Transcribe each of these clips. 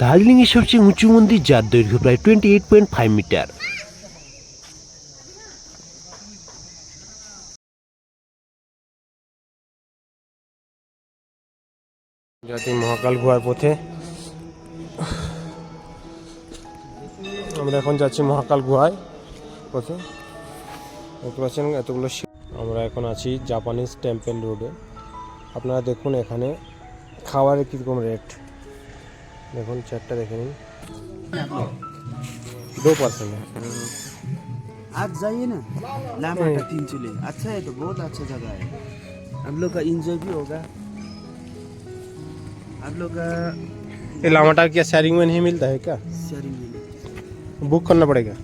দার্জিলিংয়ের সবচেয়ে উঁচু মন্দির যার দৈর্ঘ্য প্রায় twenty eight point five meter. যাতে মহাকাল গুহার পথে আমরা এখন যাচ্ছি মহাকাল গুহায় পথে। দেখতে পাচ্ছেন এতগুলো আমরা এখন আছি জাপানিজ টেম্পল রোডে আপনারা দেখুন এখানে খাওয়ারের কীরকম রেট দেখুন চারটা দেখে নিন দো পার্সেন্ট आज जाइए ना लामाटा तीन चूल्हे अच्छा है तो बहुत अच्छा जगह है हम लोग का इंजॉय भी होगा आप लोग का ये लामाटा क्या शेयरिंग में नहीं मिलता है क्या शेयरिंग मिले बुक करना पड़ेगा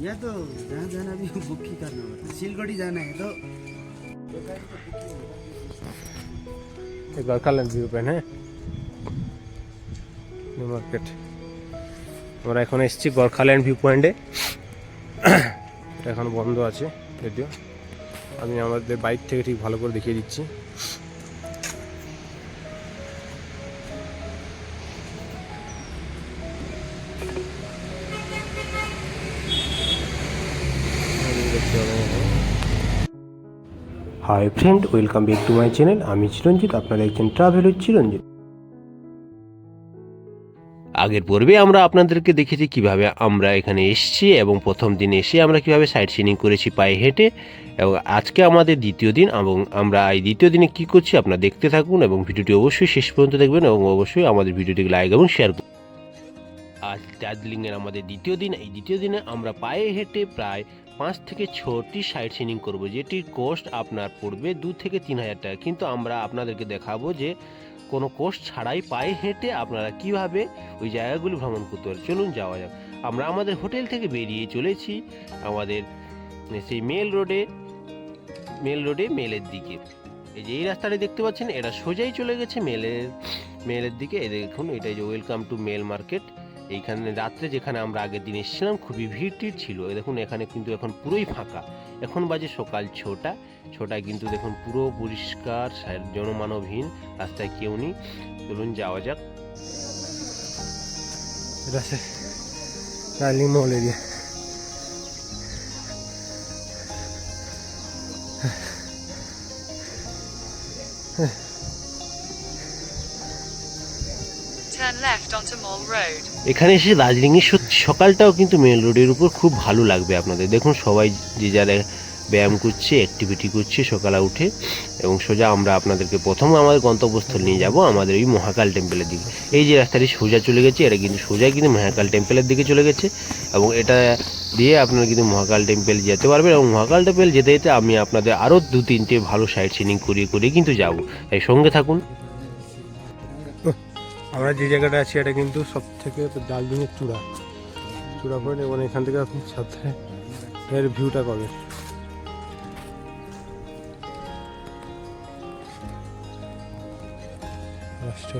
या तो जहाँ जाना भी बुक ही करना होता है सिलगढ़ी जाना है तो ये गोरखालैंड ভিউ পয়েন্ট হ্যাঁ নিউ মার্কেট আমরা এখন এসেছি গোরখাল্যান্ড ভিউ পয়েন্টে এটা এখন বন্ধ আছে যদিও আমি আমাদের বাইক থেকে ঠিক ভালো করে দেখিয়ে দিচ্ছি। Hi friend welcome back to my channel আমি চিরঞ্জিত, আপনারা একজন ট্রাভেল চিরঞ্জিত আগের পর্বে আমরা আপনাদেরকে দেখেছি কীভাবে আমরা এখানে এসেছি এবং প্রথম দিন এসে আমরা কীভাবে সাইট সিনিং করেছি পায়ে হেঁটে এবং আজকে আমাদের দ্বিতীয় দিন এবং আমরা এই দ্বিতীয় দিনে কি করছি আপনারা দেখতে থাকুন এবং ভিডিওটি অবশ্যই শেষ পর্যন্ত দেখবেন এবং অবশ্যই আমাদের ভিডিওটিকে লাইক এবং শেয়ার করুন। আজ দার্জিলিংয়ের আমাদের দ্বিতীয় দিন। এই দ্বিতীয় দিনে আমরা পায়ে হেঁটে প্রায় পাঁচ থেকে ছটি সাইট সিনিং করব, যেটির কস্ট আপনার পড়বে দু থেকে তিন হাজার টাকা। কিন্তু আমরা আপনাদেরকে দেখাবো যে কোনো কোস্ট ছাড়াই পায়ে হেঁটে আপনারা কীভাবে ওই জায়গাগুলি ভ্রমণ করতে পারেন? চলুন যাওয়া যাক। আমরা আমাদের হোটেল থেকে বেরিয়ে চলেছি আমাদের সেই মেল রোডে মেল রোডে মেলের দিকে। এই যে এই রাস্তাটা দেখতে পাচ্ছেন, এটা সোজাই চলে গেছে মেলের মেলের দিকে। এই দেখুন, এটা যে ওয়েলকাম টু মেল মার্কেট। এইখানে রাত্রে যেখানে আমরা আগের দিন এসেছিলাম, খুবই ভিড় টিড় ছিল দেখুন, এখানে কিন্তু এখন পুরোই ফাঁকা। এখন বাজে সকাল ছটা। ছটায় কিন্তু দেখুন পুরো পরিষ্কার জনমানবহীন রাস্তায় কেউ নেই। চলুন যাওয়া যাক। Darjeeling mall area. এখানে এসে দার্জিলিংয়ের সত্যি সকালটাও কিন্তু মেন রোডের উপর খুব ভালো লাগবে আপনাদের। দেখুন, সবাই যে যারা ব্যায়াম করছে অ্যাক্টিভিটি করছে, সকালে উঠে এবং সোজা আমরা আপনাদেরকে প্রথম আমাদের গন্তব্যস্থল নিয়ে যাব, আমাদের ওই মহাকাল টেম্পলের দিকে। এই যে রাস্তাটি সোজা চলে গেছে, এটা কিন্তু সোজা কিন্তু মহাকাল টেম্পলের দিকে চলে গেছে এবং এটা দিয়ে আপনারা কিন্তু মহাকাল টেম্পল যেতে পারবেন এবং মহাকাল টেম্পল যেতে যেতে আমি আপনাদের আরও দু তিনটে ভালো সাইট সিনিং করিয়ে করিয়ে কিন্তু যাব। তাই সঙ্গে থাকুন। আমরা যে জায়গাটা আছি, এটা কিন্তু সব থেকে দার্জিলিংয়ের চূড়া চূড়া পয়েন্ট এবং এখান থেকে আপনি সাথে এর ভিউটা পাবেন রাষ্ট্র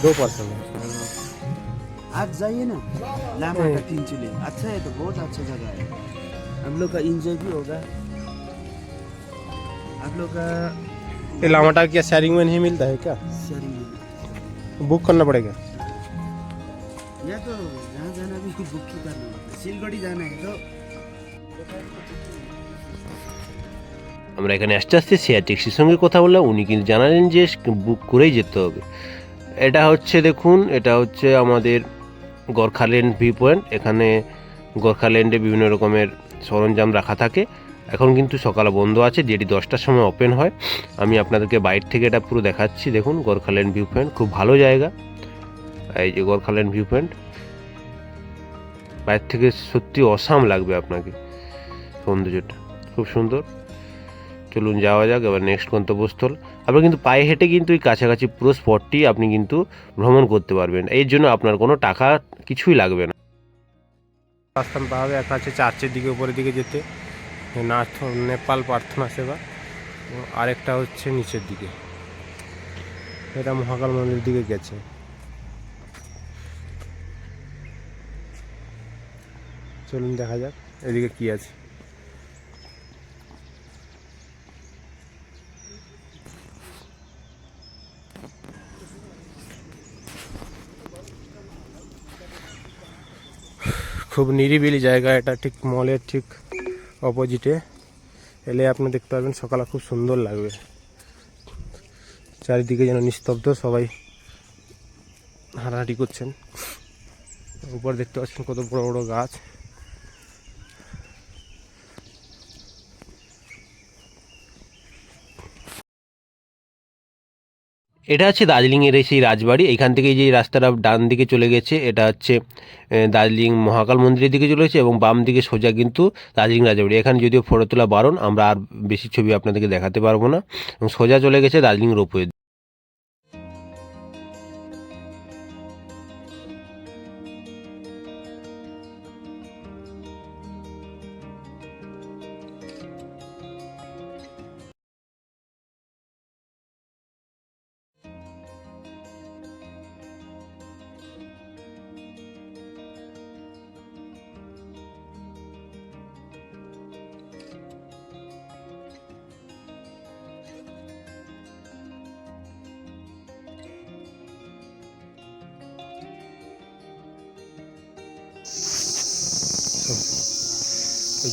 दो पर्सन है आज जाइए ना लामाटा तीन चूल्हे अच्छा है तो बहुत अच्छा जगह है हम लोग का इंजॉय भी होगा आप लोग का ये लामाटा क्या शेयरिंग में नहीं मिलता है क्या शेयरिंग मिले बुक करना पड़ेगा या तो जहाँ जाना भी बुक ही करना होता है सिलगढ़ी जाना है तो আমরা এখানে আস্তে আস্তে শেয়ার ট্যাক্সির সঙ্গে কথা বললাম উনি কিন্তু জানালেন যে বুক করেই যেতে হবে এটা হচ্ছে দেখুন, এটা হচ্ছে আমাদের গোর্খাল্যান্ড ভিউ পয়েন্ট। এখানে গোর্খাল্যান্ডে বিভিন্ন রকমের সরঞ্জাম রাখা থাকে। এখন কিন্তু সকালে বন্ধ আছে, যেটি দশটার সময় ওপেন হয়। আমি আপনাদেরকে বাইরে থেকে এটা পুরো দেখাচ্ছি। দেখুন, গোর্খাল্যান্ড ভিউ পয়েন্ট, খুব ভালো জায়গা। এই যে গোর্খাল্যান্ড ভিউ পয়েন্ট। বাইরে থেকে সত্যি অসাম লাগবে আপনাকে সৌন্দর্যটা। খুব সুন্দর। চলুন যাওয়া যাক, এবার নেক্সট গন্তব্যস্থল। আপনার কিন্তু পায়ে হেঁটে কিন্তু এই কাছাকাছি পুরো স্পটটি আপনি কিন্তু ভ্রমণ করতে পারবেন। এর জন্য আপনার কোনো টাকা কিছুই লাগবে না। রাস্তা পাওয়া হবে একটা আছে চার্চের দিকে, উপরের দিকে যেতে। নাথ নেপাল প্রার্থনা সেবা। আরেকটা হচ্ছে নিচের দিকে। এটা মহাকাল মন্দির দিকে গেছে। চলুন দেখা যাক, এদিকে কি আছে। খুব নিরিবিলি জায়গা এটা, ঠিক মলের ঠিক অপোজিটে এলে আপনি দেখতে পাবেন সকালে খুব সুন্দর লাগবে। চারিদিকে যেন নিস্তব্ধ, সবাই হাঁটাহাঁটি করছেন। উপর দেখতে পাচ্ছেন কত বড় বড় গাছ। এটা হচ্ছে দার্জিলিংয়ের এই সেই রাজবাড়ি। এখান থেকে যে রাস্তাটা ডান দিকে চলে গেছে, এটা হচ্ছে দার্জিলিং মহাকাল মন্দিরের দিকে চলে গেছে এবং বাম দিকে সোজা কিন্তু দার্জিলিং রাজবাড়ি। এখানে যদিও ফটো তোলা বারণ, আমরা আর বেশি ছবি আপনাদেরকে দেখাতে পারব না। এবং সোজা চলে গেছে দার্জিলিং রোপওয়ে।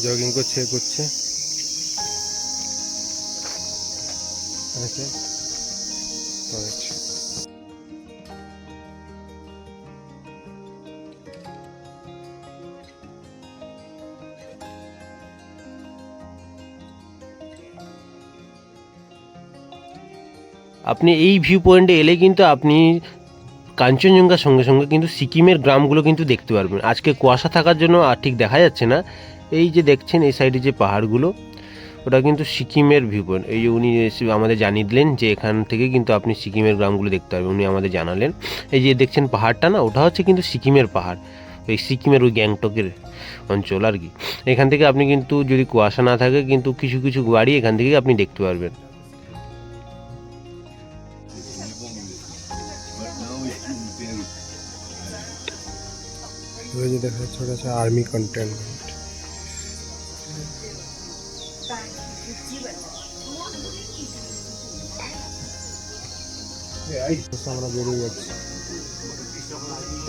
জগিং করছে করছে। আচ্ছা। আপনি এই ভিউ পয়েন্টে এলে কিন্তু আপনি কাঞ্চনজঙ্ঘার সঙ্গে সঙ্গে কিন্তু সিকিমের গ্রামগুলো কিন্তু দেখতে পারবেন। আজকে কুয়াশা থাকার জন্য আর ঠিক দেখা যাচ্ছে না। এই যে দেখছেন, এই সাইডে যে পাহাড়গুলো, ওটা কিন্তু সিকিমের ভিউ পয়েন্ট এই যে উনি আমাদের জানিয়ে দিলেন যে এখান থেকে কিন্তু আপনি সিকিমের গ্রামগুলো দেখতে পারবেন। উনি আমাদের জানালেন। এই যে দেখছেন পাহাড়টা না, ওটা হচ্ছে কিন্তু সিকিমের পাহাড়। ওই সিকিমের ওই গ্যাংটকের অঞ্চল আর কি। এখান থেকে আপনি কিন্তু যদি কুয়াশা না থাকে, কিন্তু কিছু কিছু বাড়ি এখান থেকে আপনি দেখতে পারবেন। যে দেখা যাচ্ছে, ওটা হচ্ছে আর্মি কন্টেনমেন্ট আমরা বেরিয়ে যাচ্ছি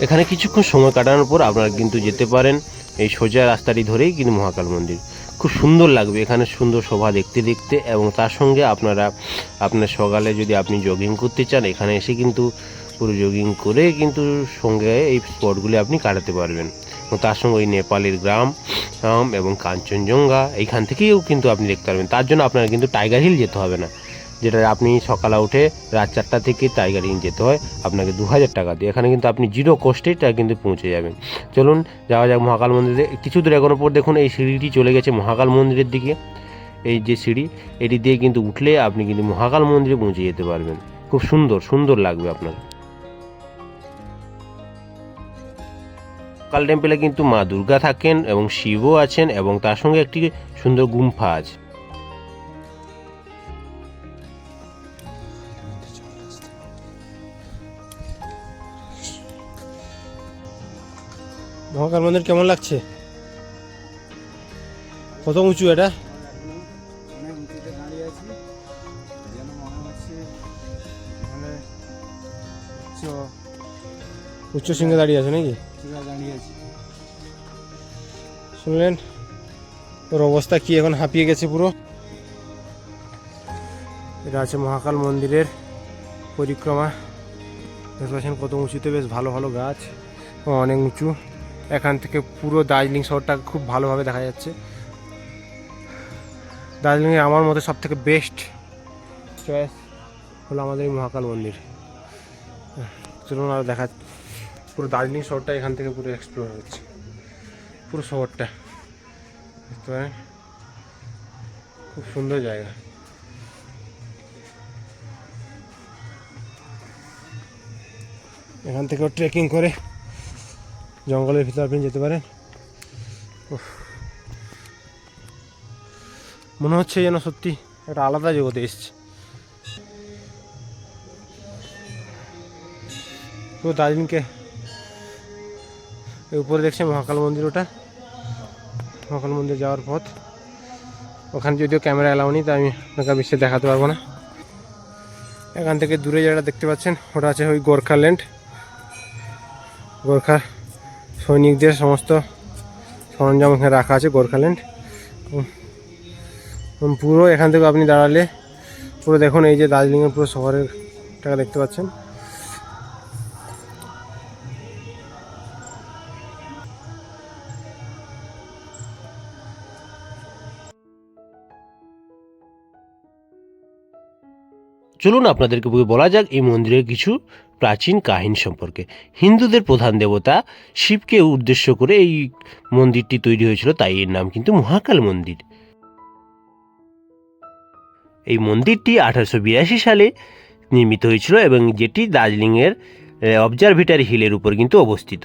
এখানে কিছুক্ষণ সময় কাটানোর পর আপনারা কিন্তু যেতে পারেন এই সোজা রাস্তাটি ধরেই কিন্তু মহাকাল মন্দির। খুব সুন্দর লাগবে এখানে সুন্দর শোভা দেখতে দেখতে এবং তার সঙ্গে আপনারা, আপনার সকালে যদি আপনি জগিং করতে চান, এখানে এসে কিন্তু পুরো জগিং করে কিন্তু সঙ্গে এই স্পটগুলি আপনি কাটাতে পারবেন। তার সঙ্গে ওই নেপালের গ্রাম এবং কাঞ্চনজঙ্ঘা এইখান থেকেও কিন্তু আপনি দেখতে পারবেন। তার জন্য আপনার কিন্তু টাইগার হিল যেতে হবে না। যেটা আপনি সকালে উঠে রাত চারটা থেকে টাইগার হিল যেতে হয়, আপনাকে দু হাজার টাকা দিয়ে। এখানে কিন্তু আপনি জিরো কস্টে তা কিন্তু পৌঁছে যাবেন। চলুন, যাওয়া যাক মহাকাল মন্দিরে। কিছু দূর এগোনোর পর দেখুন, এই সিঁড়িটি চলে গেছে মহাকাল মন্দিরের দিকে। এই যে সিঁড়ি, এটি দিয়ে কিন্তু উঠলে আপনি কিন্তু মহাকাল মন্দিরে পৌঁছে যেতে পারবেন। খুব সুন্দর সুন্দর লাগবে আপনার। কাল টেম্পেলে কিন্তু মা দুর্গা থাকেন এবং শিবও আছেন এবং তার সঙ্গে একটি সুন্দর গুম্ফা আছে। মহাকাল মন্দির কেমন লাগছে? কত উঁচু এটা? উচ্চ সিংহে দাঁড়িয়ে আছে নাকি? শুনলেন? ওর অবস্থা কি এখন? হাঁপিয়ে গেছে পুরো? এটা আছে মহাকাল মন্দিরের পরিক্রমা। দেখতে পাচ্ছেন কত উঁচুতে, বেশ ভালো ভালো গাছ। অনেক উঁচু। এখান থেকে পুরো দার্জিলিং শহরটা খুব ভালোভাবে দেখা যাচ্ছে। দার্জিলিংয়ে আমার মতে সব থেকে বেস্ট চয়েস হলো আমাদের এই মহাকাল মন্দির। চলুন আর দেখা পুরো দার্জিলিং শহরটা এখান থেকে পুরো এক্সপ্লোর হচ্ছে। পুরো শহরটা। দেখতে পারেন? খুব সুন্দর জায়গা। এখান থেকেও ট্রেকিং করে জঙ্গলের ভিতরে আপনি যেতে পারেন। মনে হচ্ছে যেন সত্যি একটা আলাদা জগতে এসছে। পুরো দার্জিলিংকে উপরে দেখছে মহাকাল মন্দির ওটা মহাকাল মন্দির যাওয়ার পথ। ওখানে যদিও ক্যামেরা এলাও নেই, তাই আমি আপনাকে বিশ্বে দেখাতে পারব না। এখান থেকে দূরে যেটা দেখতে পাচ্ছেন, ওটা আছে ওই গোর্খাল্যান্ড গোর্খা সৈনিকদের সমস্ত সরঞ্জাম এখানে রাখা আছে গোর্খাল্যান্ড পুরো এখান থেকে আপনি দাঁড়ালে পুরো দেখুন, এই যে দার্জিলিংয়ের পুরো শহরের টাকা দেখতে পাচ্ছেন। চলুন আপনাদেরকে বলা যাক এই মন্দিরের কিছু প্রাচীন কাহিনী সম্পর্কে। হিন্দুদের প্রধান দেবতা শিবকে উদ্দেশ্য করে এই মন্দিরটি তৈরি হয়েছিল, তাই এর নাম কিন্তু মহাকাল মন্দির। এই মন্দিরটি আঠারোশো বিরাশি সালে নির্মিত হয়েছিল এবং যেটি দার্জিলিংয়ের অবজারভেটারি হিলের উপর কিন্তু অবস্থিত।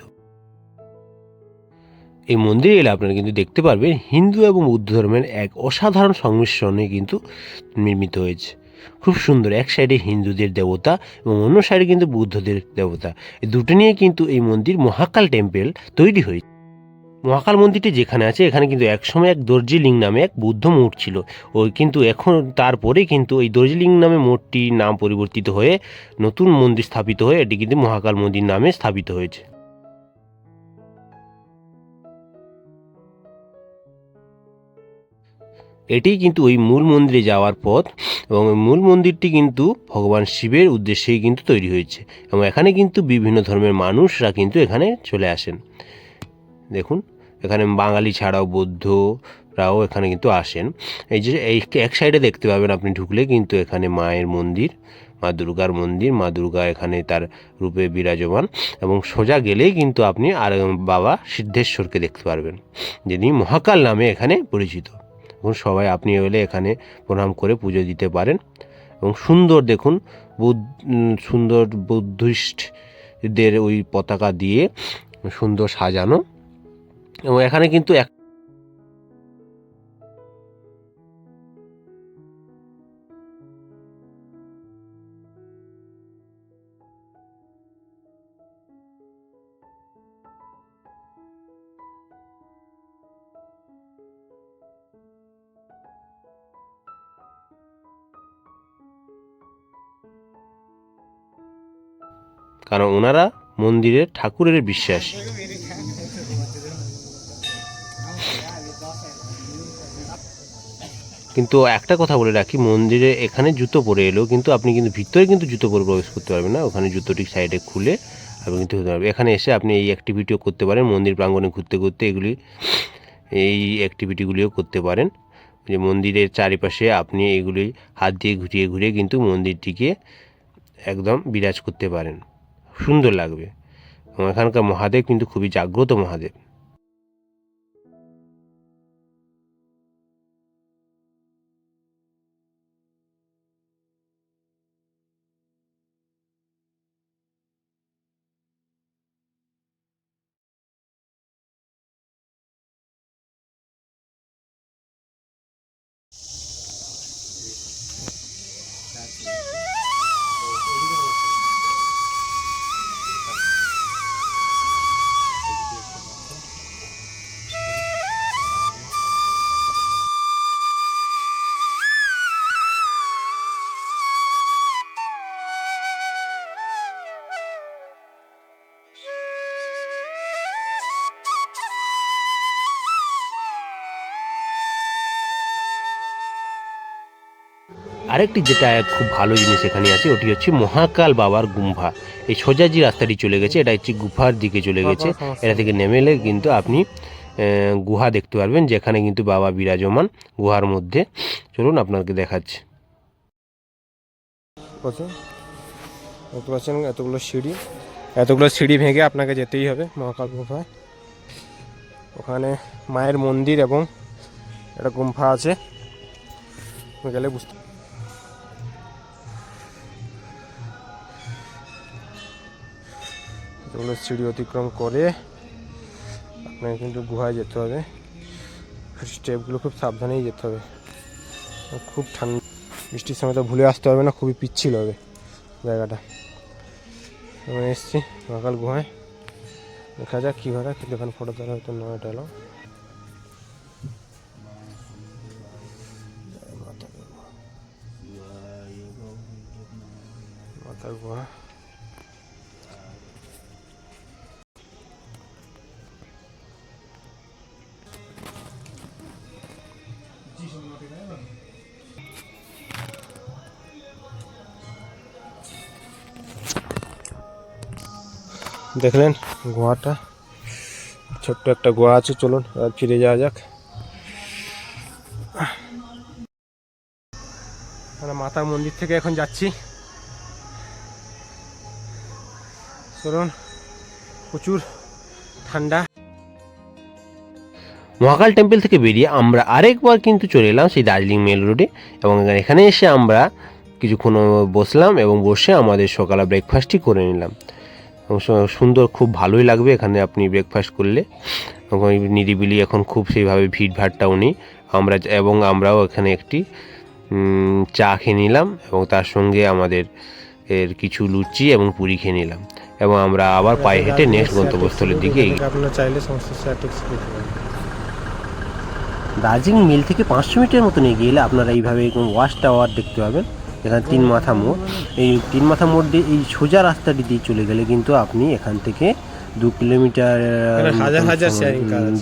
এই মন্দিরে এলে আপনারা কিন্তু দেখতে পারবেন হিন্দু এবং বৌদ্ধ ধর্মের এক অসাধারণ সংমিশ্রণে কিন্তু নির্মিত হয়েছে। খুব সুন্দর, এক সাইডে হিন্দুদের দেবতা এবং অন্য সাইডে কিন্তু বুদ্ধদের দেবতা। এই দুটো নিয়ে কিন্তু এই মন্দির মহাকাল টেম্পল তৈরি হয়েছে। মহাকাল মন্দিরটি যেখানে আছে, এখানে কিন্তু একসময় এক দর্জিলিং নামে এক বুদ্ধ মঠ ছিল। ও কিন্তু এখন তারপরে কিন্তু এই দর্জিলিং নামে মঠটির নাম পরিবর্তিত হয়ে নতুন মন্দির স্থাপিত হয়ে এটি কিন্তু মহাকাল মন্দির নামে স্থাপিত হয়েছে। এটি কিন্তু ওই মূল মন্দিরে যাওয়ার পথ এবং মূল মন্দিরটি কিন্তু ভগবান শিবের উদ্দেশ্যেই কিন্তু তৈরি হয়েছে এবং এখানে কিন্তু বিভিন্ন ধর্মের মানুষরা কিন্তু এখানে চলে আসেন। দেখুন, এখানে বাঙালি ছাড়াও বৌদ্ধরাও এখানে কিন্তু আসেন। এই যে এই এক সাইডে দেখতে পাবেন আপনি ঢুকলে কিন্তু এখানে মায়ের মন্দির, মা দুর্গার মন্দির, মা দুর্গা এখানে তার রূপে বিরাজমান এবং সোজা গেলেই কিন্তু আপনি আর বাবা সিদ্ধেশ্বরকে দেখতে পারবেন, যিনি মহাকাল নামে এখানে পরিচিত। এবং সবাই আপনি এলে এখানে প্রণাম করে পুজো দিতে পারেন। এবং সুন্দর দেখুন সুন্দর বুদ্ধিস্টদের ওই পতাকা দিয়ে সুন্দর সাজানো। এবং এখানে কিন্তু এক কারণ ওনারা মন্দিরের ঠাকুরের বিশ্বাসী। কিন্তু একটা কথা বলে রাখি, মন্দিরে এখানে জুতো পরে এলো, কিন্তু আপনি কিন্তু ভিতরে কিন্তু জুতো পরে প্রবেশ করতে পারবেন না। ওখানে জুতোটি সাইডে খুলে আপনি কিন্তু হতে পারবেন। এখানে এসে আপনি এই অ্যাক্টিভিটিও করতে পারেন, মন্দির প্রাঙ্গণে ঘুরতে ঘুরতে এগুলি, এই অ্যাক্টিভিটিগুলিও করতে পারেন। যে মন্দিরের চারিপাশে আপনি এগুলি হাত দিয়ে ঘুরিয়ে ঘুরিয়ে কিন্তু মন্দিরটিকে একদম বিরাজ করতে পারেন। সুন্দর লাগবে। এবং এখানকার মহাদেব কিন্তু খুবই জাগ্রত মহাদেব। আরেকটি যেটা খুব ভালো জিনিস এখানে আছে ওটি হচ্ছে মহাকাল বাবার গুম্ফা। এই সোজা যে রাস্তাটি চলে গেছে এটা হচ্ছে গুফার দিকে চলে গেছে। এটা থেকে নেমে এলে কিন্তু আপনি গুহা দেখতে পারবেন যেখানে কিন্তু বাবা বিরাজমান গুহার মধ্যে। চলুন আপনাকে দেখাচ্ছি। দেখতে পাচ্ছেন এতগুলো সিঁড়ি। এতগুলো সিঁড়ি ভেঙে আপনাকে যেতেই হবে মহাকাল গুফায় ওখানে মায়ের মন্দির এবং একটা গুম্ফা আছে। গেলে বুঝতে এতগুলো সিঁড়ি অতিক্রম করে আপনাকে কিন্তু গুহায় যেতে হবে। স্টেপগুলো খুব সাবধানেই যেতে হবে। খুব ঠান্ডা। বৃষ্টির সময় তো ভুলে আসতে হবে না, খুবই পিচ্ছিল হবে জায়গাটা। এসছি মহাকাল গুহায়। দেখা যাক কী ঘোরা কিন্তু এখানে ফটো তোলা হয়তো নয় এটা দেখলেন গোয়াটা ছোট্ট একটা গোয়া আছে, চলুন ফিরে যাওয়া যাক। আমরা মাতার মন্দির থেকে এখন যাচ্ছি। চলুন, প্রচুর ঠান্ডা। মহাকাল টেম্পল থেকে বেরিয়ে আমরা আরেকবার কিন্তু চলে এলাম সেই দার্জিলিং মেল রোডে এবং এখানে এসে আমরা কিছুক্ষণ বসলাম এবং বসে আমাদের সকালে ব্রেকফাস্টই করে নিলাম। সুন্দর খুব ভালোই লাগবে এখানে আপনি ব্রেকফাস্ট করলে। এবং নিরিবিলি এখন খুব সেইভাবে ভিড় ভাড়টাও নেই। আমরা এবং আমরাও এখানে একটি চা খেয়ে নিলাম এবং তার সঙ্গে আমাদের এর কিছু লুচি এবং পুরি খেয়ে নিলাম। এবং আমরা আবার পায়ে হেঁটে নেক্সট গন্তব্যস্থলের দিকে আপনারা চাইলে সমস্ত দার্জিলিং মিল থেকে পাঁচশো মিটার মতন এগিয়ে এলে আপনারা এইভাবে ওয়াশ টাওয়ার দেখতে পাবেন। এখানে তিন মাথা মোড় এই তিন মাথা মোড় দিয়ে এই সোজা রাস্তাটি দিয়ে চলে গেলে কিন্তু আপনি এখান থেকে দু কিলোমিটার।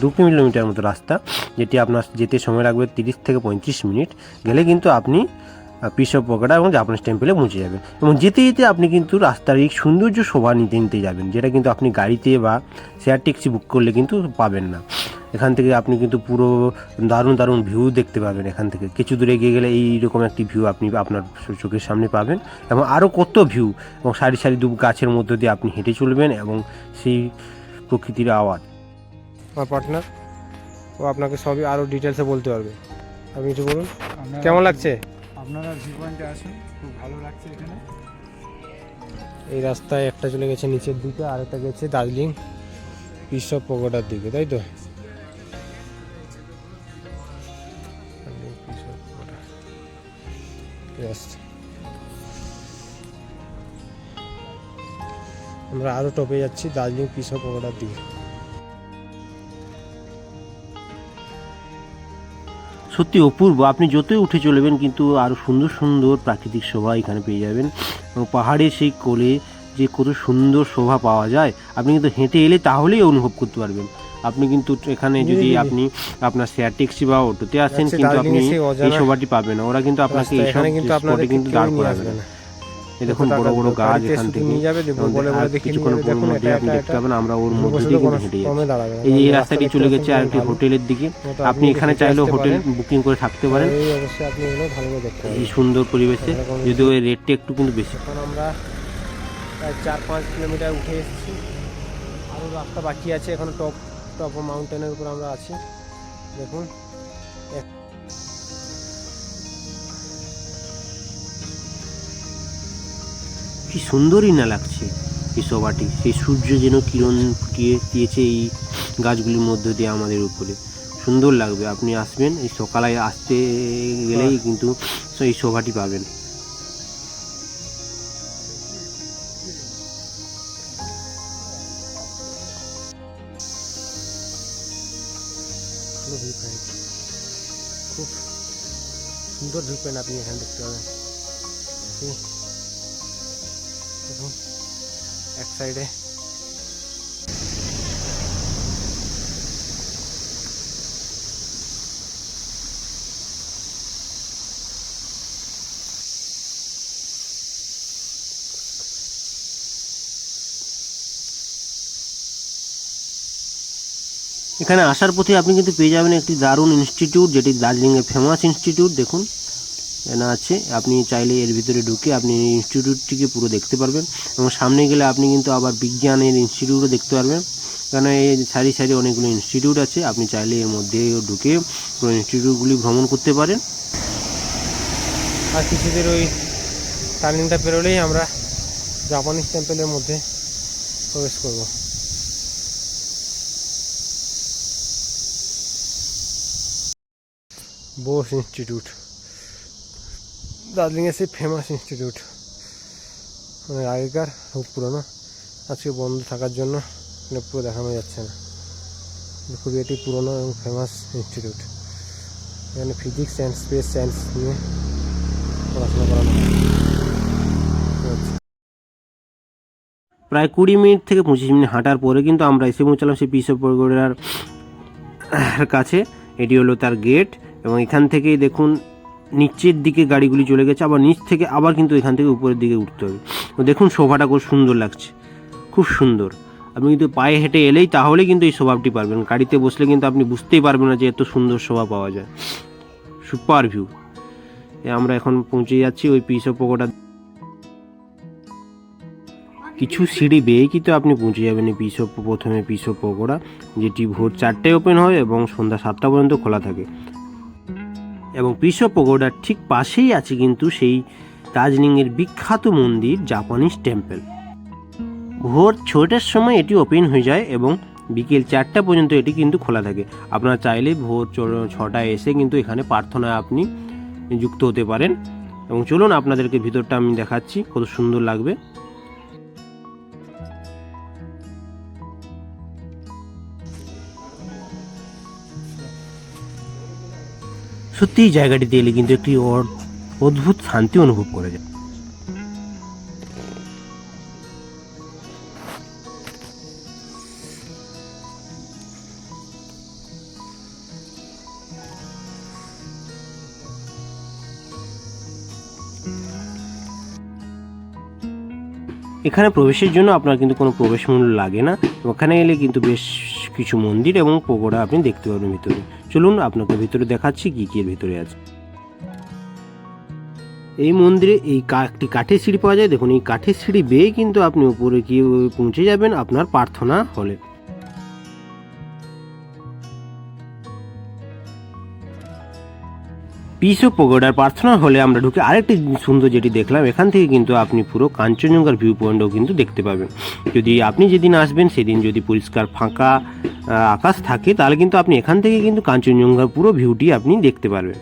দু কিলোমিটার মতো রাস্তা যেটি আপনার যেতে সময় লাগবে তিরিশ থেকে পঁয়ত্রিশ মিনিট গেলে কিন্তু আপনি পিসব পকেটা এবং জাপানিজ টেম্পলে পৌঁছে যাবেন। এবং যেতে যেতে আপনি কিন্তু রাস্তার এই সৌন্দর্য শোভা নিতে নিতে যাবেন যেটা কিন্তু আপনি গাড়িতে বা শেয়ার ট্যাক্সি বুক করলে কিন্তু পাবেন না। এখান থেকে আপনি কিন্তু পুরো দারুণ দারুণ ভিউ দেখতে পাবেন এখান থেকে। কিছু দূরে এগিয়ে গেলে এইরকম একটি ভিউ আপনি আপনার চোখের সামনে পাবেন। এবং আরও কত ভিউ এবং সারি সারি দু গাছের মধ্য দিয়ে আপনি হেঁটে চলবেন এবং সেই প্রকৃতির আওয়াজ। আমার পার্টনার ও আপনাকে সবই আরও ডিটেলসে বলতে পারবে। আপনি কিছু বলুন। কেমন লাগছে? আপনারা ভিউ পয়েন্টে আসুন, খুব ভালো লাগছে এখানে। এই রাস্তায় একটা চলে গেছে নিচের দিকে, আর একটা গেছে দার্জিলিং পিসব পগোটার দিকে, তাই তো. আমরা আরও টপে যাচ্ছি দার্জিলিং পিসব পগোটার দিকে। সত্যি অপূর্ব। আপনি যতই উঠে চলবেন কিন্তু আরও সুন্দর সুন্দর প্রাকৃতিক শোভা এখানে পেয়ে যাবেন। এবং পাহাড়ে সেই কোলে যে কত সুন্দর শোভা পাওয়া যায় আপনি কিন্তু হেঁটে এলে তাহলেই অনুভব করতে পারবেন। আপনি কিন্তু এখানে যদি। আপনি আপনার শেয়ার ট্যাক্সি বা অটোতে আসেন কিন্তু আপনি এই শোভাটি পাবেন না। ওরা কিন্তু আপনাকে এই কিন্তু দাঁড় করাবেন করাবে না। এই দেখুন বড় বড় গাছ এখান থেকে কিছুক্ষণ নিয়ে মধ্যে আপনি দেখতে পাবেন আমরা ওর মধ্যে দিয়ে কিন্তু হেঁটে যাচ্ছি। এই রাস্তাটি চলে গেছে আর একটি হোটেলের দিকে। আপনি এখানে চাইলেও হোটেল বুকিং করে থাকতে পারেন। এই সুন্দর পরিবেশে যদিও এর রেটটা একটু কিন্তু বেশি। আমরা প্রায় চার পাঁচ কিলোমিটার উঠে এসেছি। আরও রাস্তা বাকি আছে এখন টপ টপ মাউন্টেনের উপর আমরা আছি। দেখুন কি সুন্দরই না লাগছে এই শোভাটি সেই সূর্য যেন কিরণ ফুটিয়ে দিয়েছে এই গাছগুলির মধ্য দিয়ে আমাদের উপরে। সুন্দর লাগবে। আপনি আসবেন, এই সকালে আসতে গেলেই কিন্তু এই শোভাটি পাবেন। খুব সুন্দর পয়েন্ট আপনি এখানে দেখতে পাবেন এক সাইডে এখানে আসার পথে আপনি কিন্তু পেয়ে যাবেন একটি দারুণ ইনস্টিটিউট যেটি দার্জিলিংয়ের ফেমাস ইনস্টিটিউট দেখুন। এখানে আছে, আপনি চাইলে এর ভিতরে ঢুকে আপনি ইনস্টিটিউটটিকে পুরো দেখতে পারবেন এবং সামনে গেলে আপনি কিন্তু আবার বিজ্ঞানের ইনস্টিটিউটও দেখতে পারবেন। কারণ এই সারি সারি অনেকগুলো ইনস্টিটিউট আছে, আপনি চাইলে এর মধ্যে ঢুকে পুরো ইনস্টিটিউটগুলি ভ্রমণ করতে পারেন। আর কিছুদের ওই টার্নিংটা পেরোলেই আমরা জাপানিজ টেম্পলের মধ্যে প্রবেশ করব। বোস ইনস্টিটিউট দার্জিলিংয়ের সেই ফেমাস ইনস্টিটিউট অনেক আগেকার, খুব পুরোনো। আজকে বন্ধ থাকার জন্য মানে পুরো দেখানো যাচ্ছে না। খুবই এটি পুরোনো এবং ফেমাস ইনস্টিটিউট এখানে ফিজিক্স অ্যান্ড স্পেস সায়েন্স নিয়ে পড়াশোনা করানো প্রায় কুড়ি মিনিট থেকে পঁচিশ মিনিট হাঁটার পরে কিন্তু আমরা এসে পৌঁছালাম সেই পিসব পগোড়ার কাছে। এটি হলো তার গেট এবং এখান থেকেই দেখুন নিচের দিকে গাড়িগুলি চলে গেছে, আবার নিচ থেকে আবার কিন্তু এখান থেকে উপরের দিকে উঠতে হবে। তো দেখুন শোভাটা খুব সুন্দর লাগছে, খুব সুন্দর। আপনি কিন্তু পায়ে হেঁটে এলেই তাহলে কিন্তু এই স্বভাবটি পারবেন। গাড়িতে বসলে কিন্তু আপনি বুঝতেই পারবেন না যে এত সুন্দর শোভা পাওয়া যায়। Super view. আমরা এখন পৌঁছে যাচ্ছি ওই পিস অফ পকোটা কিছু সিঁড়ি বেয়ে কিন্তু আপনি পৌঁছে যাবেন এই পিসো প্রথমে পিসো পকোড়া যেটি ভোর চারটায় ওপেন হয় এবং সন্ধ্যা সাতটা পর্যন্ত খোলা থাকে। এবং পিসো পকোড়ার ঠিক পাশেই আছে কিন্তু সেই দার্জিলিংয়ের বিখ্যাত মন্দির, জাপানিজ টেম্পল। ভোর ছটার সময় এটি ওপেন হয়ে যায় এবং বিকেল চারটা পর্যন্ত এটি কিন্তু খোলা থাকে। আপনারা চাইলে ভোর ছটায় এসে কিন্তু এখানে প্রার্থনায় আপনি যুক্ত হতে পারেন। এবং চলুন আপনাদেরকে ভিতরটা আমি দেখাচ্ছি, কত সুন্দর লাগবে। সত্যি এই জায়গাটিতে এলে কিন্তু একটি অদ- অদ্ভুত শান্তি অনুভব করা যায়। এখানে প্রবেশের জন্য আপনার কিন্তু কোনো প্রবেশ মূল্য লাগে না। ওখানে এলে কিন্তু বেশ কিছু মন্দির এবং পকোড়া আপনি দেখতে পাবেন ভিতরে। চলুন আপনাকে ভিতরে দেখাচ্ছি কি কি ভিতরে আছে। এই মন্দিরে এই একটি কাঠের সিঁড়ি পাওয়া যায়। দেখুন, এই কাঠের সিঁড়ি বেয়ে কিন্তু আপনি উপরে গিয়ে পৌঁছে যাবেন আপনার প্রার্থনা হলে। পিসো পগোডার প্রার্থনা হলে আমরা ঢুকে আরেকটি সুন্দর যেটি দেখলাম, এখান থেকে কিন্তু আপনি পুরো কাঞ্চনজঙ্ঘার ভিউ পয়েন্টও কিন্তু দেখতে পাবেন। যদি আপনি যেদিন আসবেন, সেদিন যদি পরিষ্কার ফাঁকা আকাশ থাকে, তাহলে কিন্তু আপনি এখান থেকে কিন্তু কাঞ্চনজঙ্ঘার পুরো ভিউটি আপনি দেখতে পারবেন।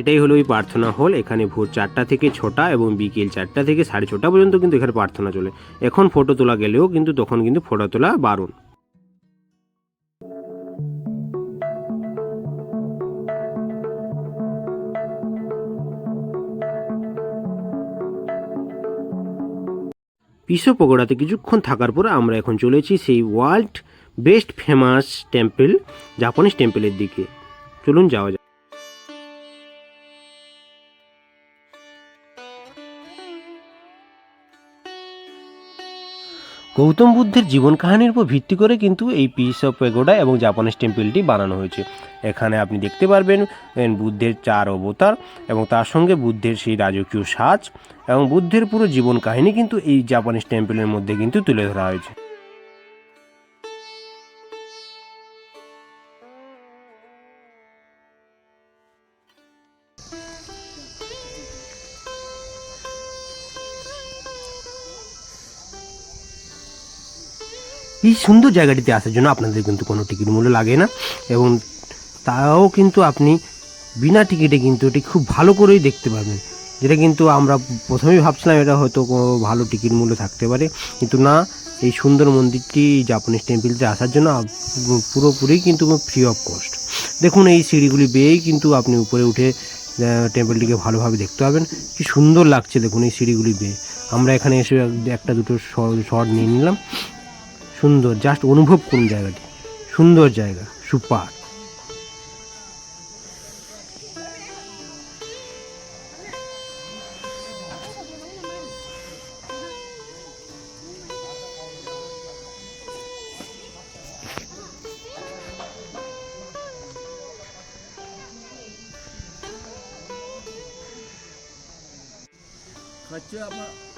এটাই হলো ওই প্রার্থনা হল। এখানে ভোর চারটা থেকে ছটা এবং বিকেল চারটা থেকে সাড়ে ছটা পর্যন্ত কিন্তু এখানে প্রার্থনা চলে। এখন ফটো তোলা গেলেও কিন্তু তখন কিন্তু ফটো তোলা বারণ। পিসো পকোড়াতে কিছুক্ষণ থাকার পর আমরা এখন চলেছি সেই world best famous temple, Japanese টেম্পলের দিকে। চলুন যাওয়া যাক। গৌতম বুদ্ধের জীবন কাহিনীর উপর ভিত্তি করে কিন্তু এই পিস অফ পেগোডা এবং জাপানিজ টেম্পলটি বানানো হয়েছে। এখানে আপনি দেখতে পারবেন বুদ্ধের চার অবতার এবং তার সঙ্গে বুদ্ধের সেই রাজকীয় সাজ এবং বুদ্ধের পুরো জীবন কাহিনী কিন্তু এই জাপানিজ টেম্পলের মধ্যে কিন্তু তুলে ধরা হয়েছে। এই সুন্দর জায়গাটিতে আসার জন্য আপনাদের কিন্তু কোনো টিকিট মূল্য লাগে না। এবং তাও কিন্তু আপনি বিনা টিকিটে কিন্তু এটি খুব ভালো করেই দেখতে পাবেন যেটা কিন্তু আমরা প্রথমেই ভাবছিলাম এটা হয়তো ভালো টিকিট মূল্য থাকতে পারে। কিন্তু না, এই সুন্দর মন্দিরটি জাপানিজ টেম্পলতে আসার জন্য পুরোপুরি কিন্তু ফ্রি অফ কস্ট দেখুন, এই সিঁড়িগুলি বেয়েই কিন্তু আপনি উপরে উঠে টেম্পলটিকে ভালোভাবে দেখতে পাবেন। কি সুন্দর লাগছে দেখুন এই সিঁড়িগুলি বেয়ে। আমরা এখানে এসে একটা দুটো শট নিয়ে নিলাম। সুন্দর জাস্ট অনুভব করুন জায়গাটি। সুন্দর জায়গা সুপার। খরচা আপনার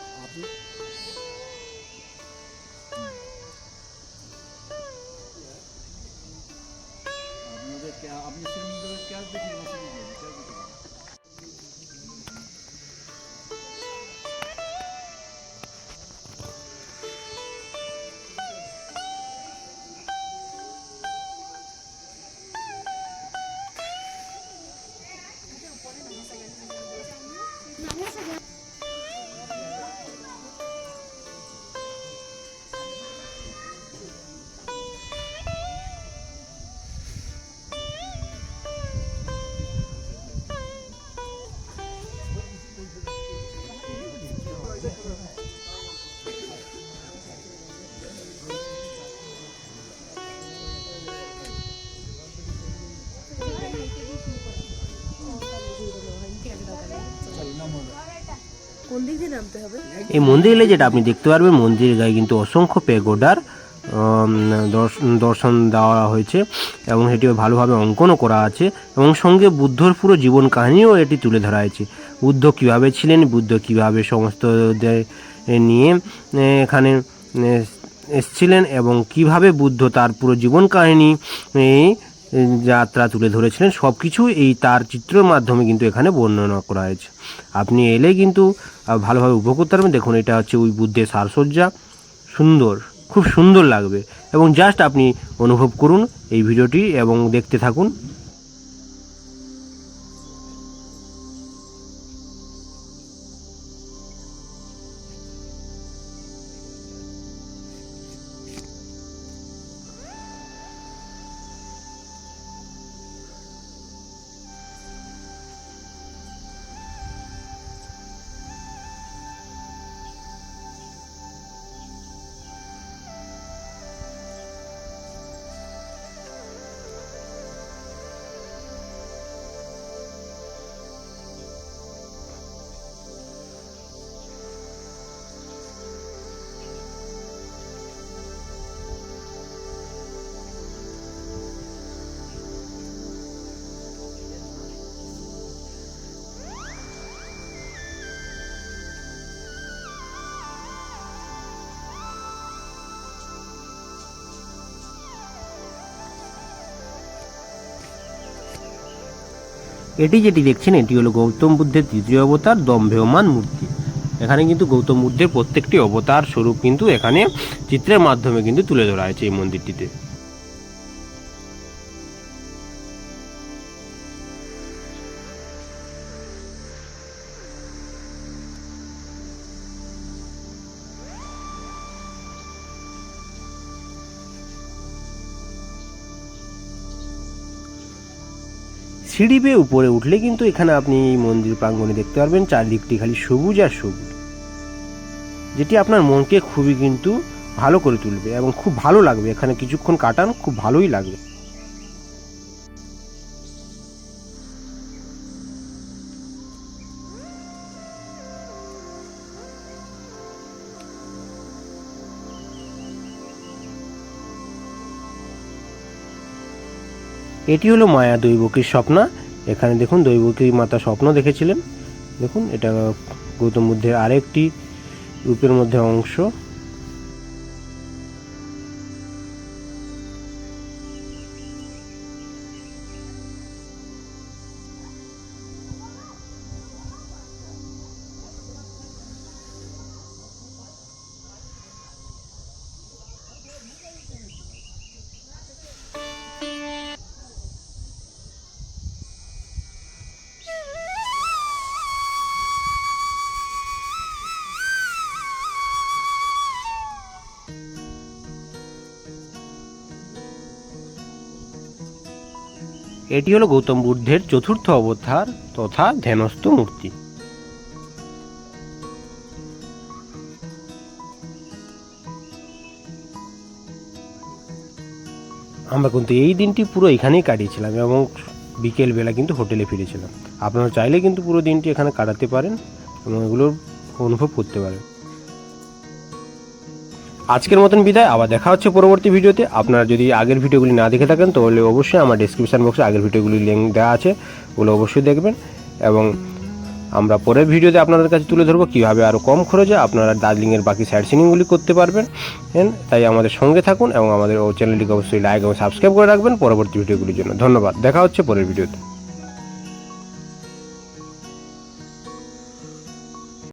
এই মন্দিরে এলে যেটা আপনি দেখতে পারবেন, মন্দিরের গায়ে কিন্তু অসংখ্য পেগোডার দর্শন দেওয়া হয়েছে এবং সেটি ভালোভাবে অঙ্কনও করা আছে এবং সঙ্গে বুদ্ধর পুরো জীবন কাহিনীও এটি তুলে ধরা হয়েছে। বুদ্ধ কীভাবে ছিলেন, বুদ্ধ কীভাবে সমস্ত নিয়ে এখানে এসছিলেন এবং কীভাবে বুদ্ধ তার পুরো জীবন কাহিনী যাত্রা তুলে ধরেছিলেন সব কিছু এই তার চিত্রের মাধ্যমে কিন্তু এখানে বর্ণনা করা হয়েছে। আপনি এলে কিন্তু ভালোভাবে উপভোগ করতে পারবেন। দেখুন, এটা হচ্ছে ওই বুদ্ধের সারসজ্জা। সুন্দর, খুব সুন্দর লাগবে। এবং জাস্ট আপনি অনুভব করুন এই ভিডিওটি এবং দেখতে থাকুন। এটি যেটি দেখছেন, এটি হলো গৌতম বুদ্ধের তৃতীয় অবতার, দম্ভেয়মান মূর্তি। এখানে কিন্তু গৌতম বুদ্ধের প্রত্যেকটি অবতার স্বরূপ কিন্তু এখানে চিত্রের মাধ্যমে কিন্তু তুলে ধরা হয়েছে এই মন্দিরটিতে। সিঁড়ি বেয়ে উপরে উঠলে কিন্তু এখানে আপনি এই মন্দির প্রাঙ্গণে দেখতে পারবেন চারদিকটি খালি সবুজ আর সবুজ। যেটি আপনার মনকে খুবই কিন্তু ভালো করে তুলবে এবং খুব ভালো লাগবে। এখানে কিছুক্ষণ কাটান, খুব ভালোই লাগবে। এটি হলো মায়া দৈবকীর স্বপ্না। এখানে দেখুন, দৈবকী মাতা স্বপ্ন দেখেছিলেন। দেখুন, এটা গৌতম বুদ্ধের আরেকটি রূপের মধ্যে অংশ। এটি হলো গৌতম বুদ্ধের চতুর্থ অবতার তথা ধ্যানস্থ মূর্তি। আমরা কিন্তু এই দিনটি পুরো এখানেই কাটিয়েছিলাম এবং বিকেলবেলা কিন্তু হোটেলে ফিরেছিলাম। আপনারা চাইলে কিন্তু পুরো দিনটি এখানে কাটাতে পারেন এবং এগুলোর অনুভব করতে পারেন। আজকের মতন বিদায়, আবার দেখা হচ্ছে পরবর্তী ভিডিওতে। আপনারা যদি আগের ভিডিওগুলি না দেখে থাকেন, তাহলে অবশ্যই আমার ডিসক্রিপশান বক্সে আগের ভিডিওগুলি লিঙ্ক দেওয়া আছে, ওগুলো অবশ্যই দেখবেন। এবং আমরা পরের ভিডিওতে আপনাদের কাছে তুলে ধরবো কীভাবে আরও কম খরচে আপনারা দার্জিলিংয়ের বাকি সাইড সিনিংগুলি করতে পারবেন। হ্যাঁ তাই আমাদের সঙ্গে থাকুন এবং আমাদের ও চ্যানেলটিকে অবশ্যই লাইক এবং সাবস্ক্রাইব করে রাখবেন পরবর্তী ভিডিওগুলির জন্য। ধন্যবাদ, দেখা হচ্ছে পরের ভিডিওতে।